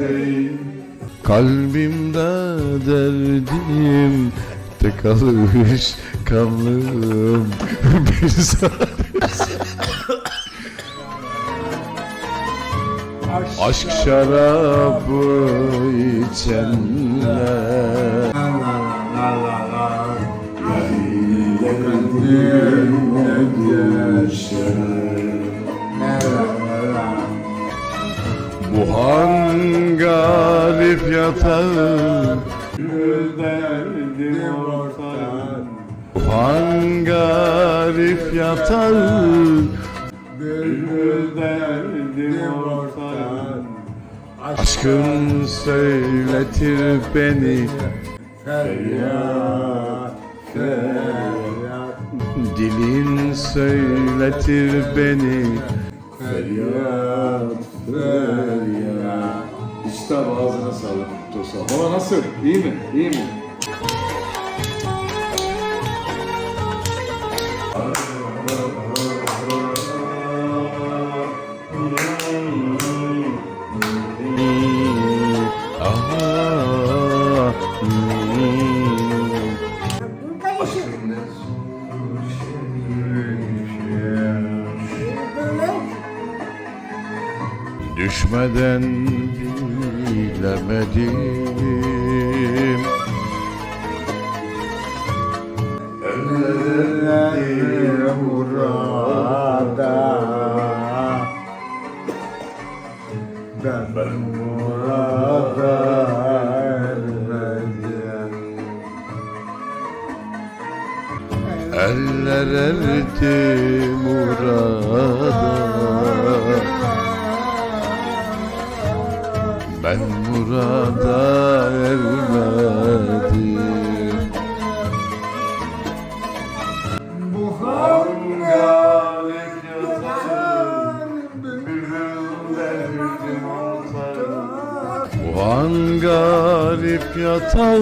Değil Kalbimde derdim Tek kalmış kanlım Bir Aşk şarabı içenler Bu hangarip yatar Derdim ortar Bu hangarip yatar Bülbül derdim ortar Aşkın söyletir beni. Feryat, feryat Dilin söyletir beni Feryat, feryat İşte ağzına sağlık Tosa. Baba nasıl? İyi mi? İyi mi? Düşmeden bilemedim Ben murada ermedim. Eller erdi murada Ben murada ermedim. Bu hangarip Bülbül derdim ortar Bu an garip yatar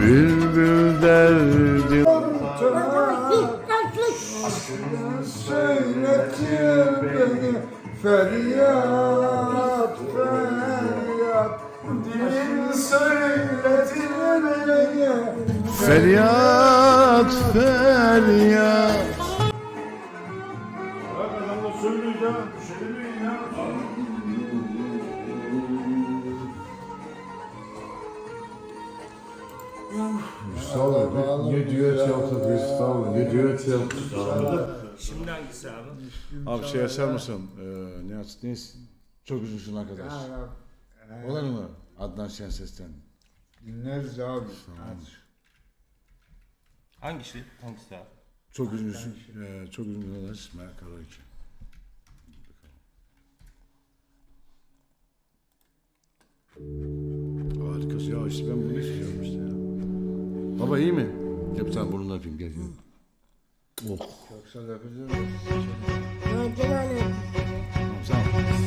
Bülbül derdi. Söyletir beni feryat Mustafa ne düet yaptık Mustafa ne düet yaptık. Şimdi hangisi abi? Abi şey açar mısın? Ee, ne aç ne Çok üzülsün arkadaş. Olur mu? Adnan Şenses'ten. Dinleriz abi. Hangisi? Hangisi abi? Çok üzülsün. Ee, çok üzülsün arkadaş. Merak karaoke. Harikası ya işte ben bunu istiyorum işte. Baba iyi mi? Gel bir tane burnundan öpeyim gel. gel. Oh. Yoksa yapacağız. Tamam, tamam.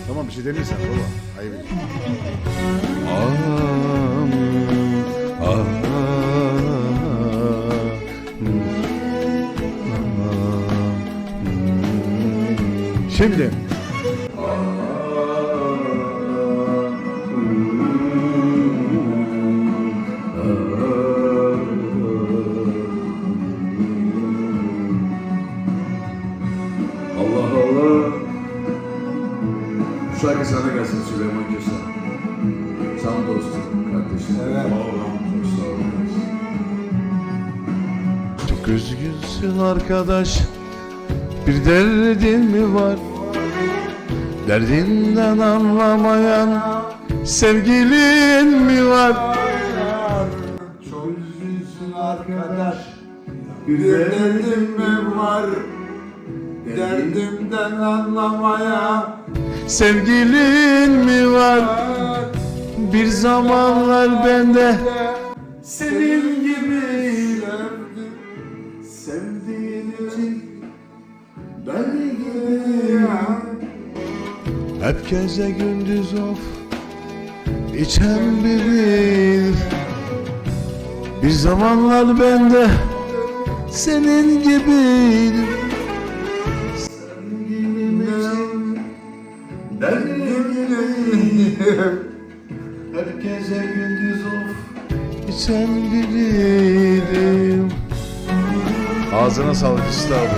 Tamam bir şey denirsen baba. Ayıp edin. Ah, ah, Şimdi. Evet. Çok üzgünsün arkadaş Bir derdin mi var Derdinden anlamayan Sevgilin mi var Çok üzgünsün arkadaş. Bir derdim mi var? Derdimden anlamaya Sevgilin mi var Bir zamanlar bende senin gibi sevdim. Sevdiğin için beni gibi ya. Hep gece gündüz of içen biri Bir zamanlar ben de senin gibiydim Ağzına sağlık Hüsnü abi.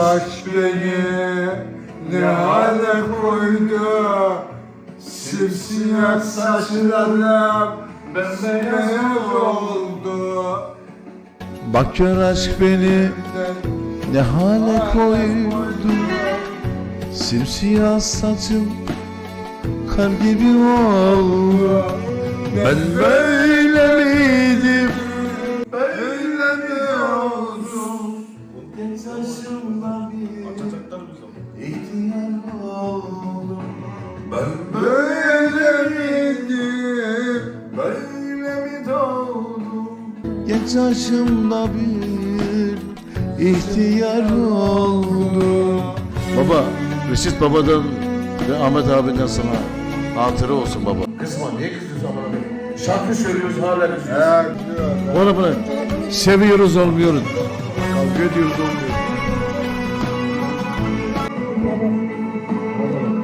Aşk beni ne hale koydu? Simsiyah saçlarım bembeyaz oldu. Bak gör aşk beni ne hale koydu? Simsiyah saçım kar gibi oldu. Ben böyle yaşımda bir ihtiyar oldum Ben böyle miydim Böyle mi doğdum Genç yaşımda bir ihtiyar oldum Baba, Reşit babadan ve Ahmet abinden sana hatıra olsun baba. Kızma niye kızıyorsun bana beni? Şarkı söylüyoruz hala kızıyorsun. Bana bırak. Seviyoruz olmuyoruz Kavga ediyoruz olmuyor.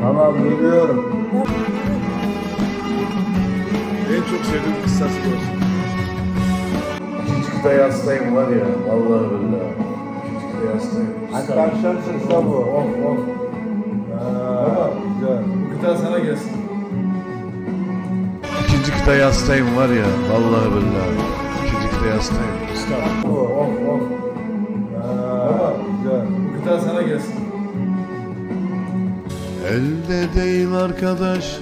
Tamam biliyorum. En çok sevdiğim kıssası olsun. İkinci kıtaya hastayım var ya. Vallahi billahi. İkinci kıtaya hastayım. Arkadaşlar sesle bu. Of of. Aa, güzel. Bu kıta sana gelsin. İkinci kıtaya hastayım var ya Vallahi billahi İkinci kıtaya hastayım Bu of of. Kıta sana gelsin. Elde değil arkadaş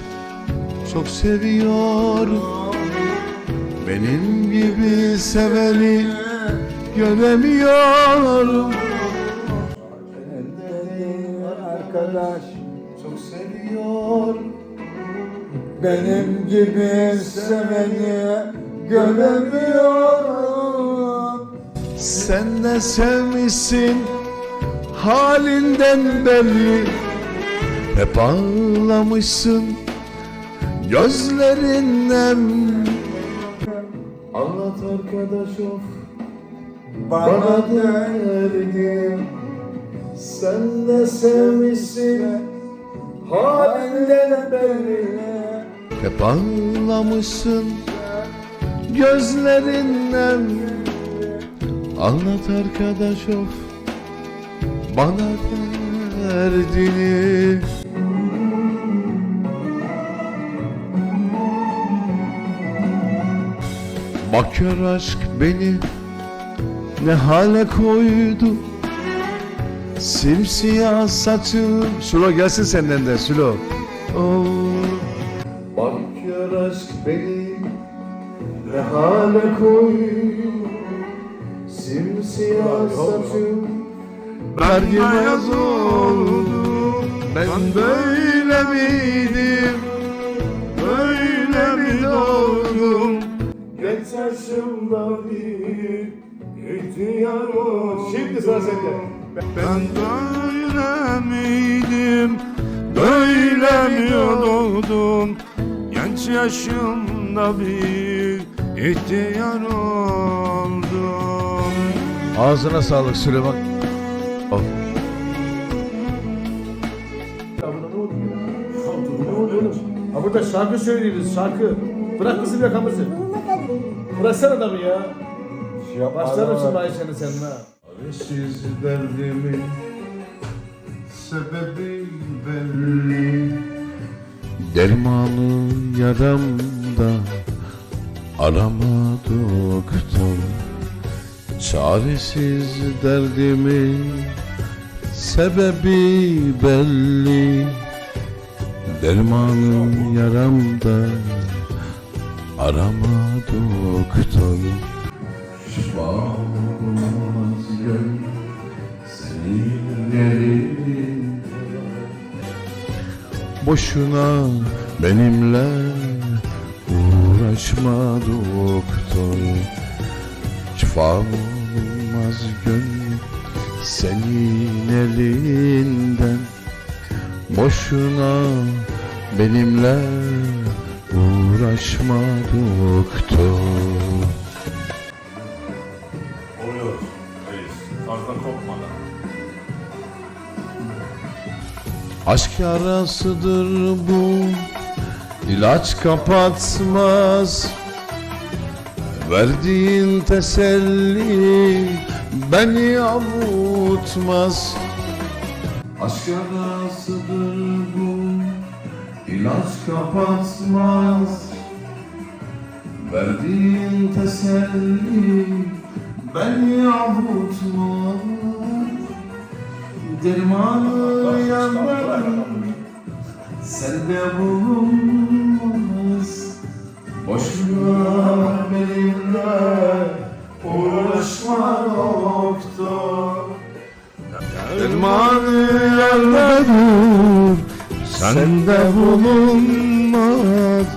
Çok seviyorum Benim gibi seveni Göremiyorum Arkadaş Çok seviyor. benim gibi seveni göremiyorum. Sen de sevmişsin Halinden belli Hep ağlamışsın Gözlerinden Anlat arkadaş of. Bana Bana de derdim. Sen de sevmişsin. Halinden belli. Hep ağlamışsın gözlerinden Anlat arkadaş of bana derdini Bak gör aşk beni ne hale koydu? Simsiyah saçım Sülo gelsin senden de Sülo. Oh. Bak gör aşk beni ne hale koy Simsiyah saçım Gibi yaz oldu. Ben böyle miydim? Böyle mi doğdum? Genç yaşımda bir ihtiyar oldum. Şimdi sıra sende. Ben böyle miydim? Böyle mi doğdum? Genç yaşımda bir ihtiyar oldum. Ağzına sağlık Süleyman Of. Ha burada şarkı söylüyoruz şarkı. Bırak bizim yakamızı. Bıraksana adamı ya. Başlarım şimdi Ayşe'nin seninle. ha. Siz derdimin sebebi belli Dermanı yaramda arama doktor Çaresiz derdimin sebebi belli. Dermanım yaramda arama doktor. Şifamız gönül senin Boşuna benimle uğraşma doktor. Şifa olmaz gönlüm senin elinden. Boşuna benimle Uğraşma doktor. Oluyor. Reis. Fazla kopmadan. Aşk yarasıdır bu. İlaç kapatmaz. Verdiğin teselli beni avutmaz. Aşk yarasıdır bu ilaç kapatmaz. Verdiğin teselli beni avutmaz. Dermanı yanlarım sende bulunmaz. Boşuna benimle uğraşma doktor Dermanı yerlerim sende bulunmaz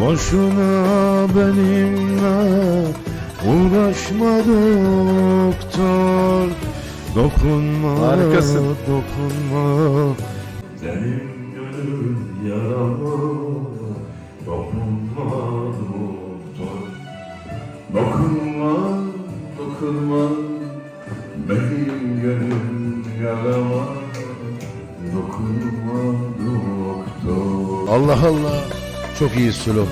Boşuna benimle uğraşma doktor Dokunma, Harikasın. dokunma Benim gönül yaralı. Dokunma Benim gönlüm yarama Dokunma doktor Allah Allah çok iyi solo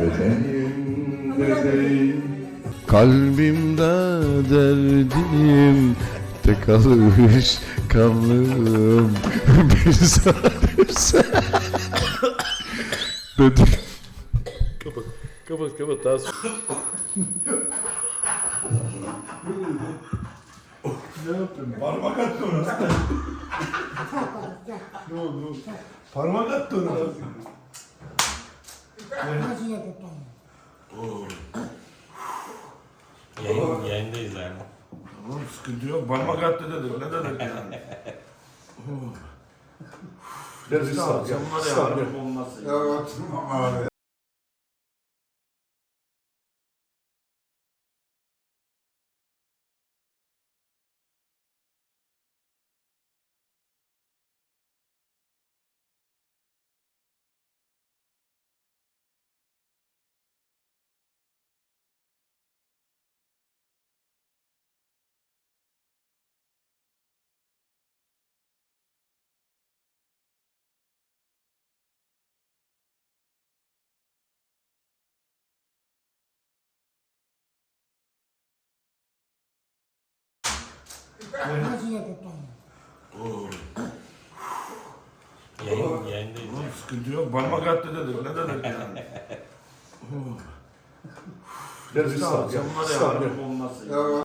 Değil Kalbimde derdim tek alış kanlım bir sarırsa Dedim Kapat kapat daha sonra. Parmak attı ona. ne oldu? Parmak attı ona. Yayın, yayındayız yani. Oğlum sıkıntı yok. Parmak attı dedik. Ne dedik yani? Biraz üstad ya. Sen var ya Üstad ya. harbi olmazsın. Ya oturma abi. Yayın, yayındayız. Oğlum sıkıntı yok. Parmak attı dedik. Ne dedik yani? Üstad ya. harbi olmazsın. Ya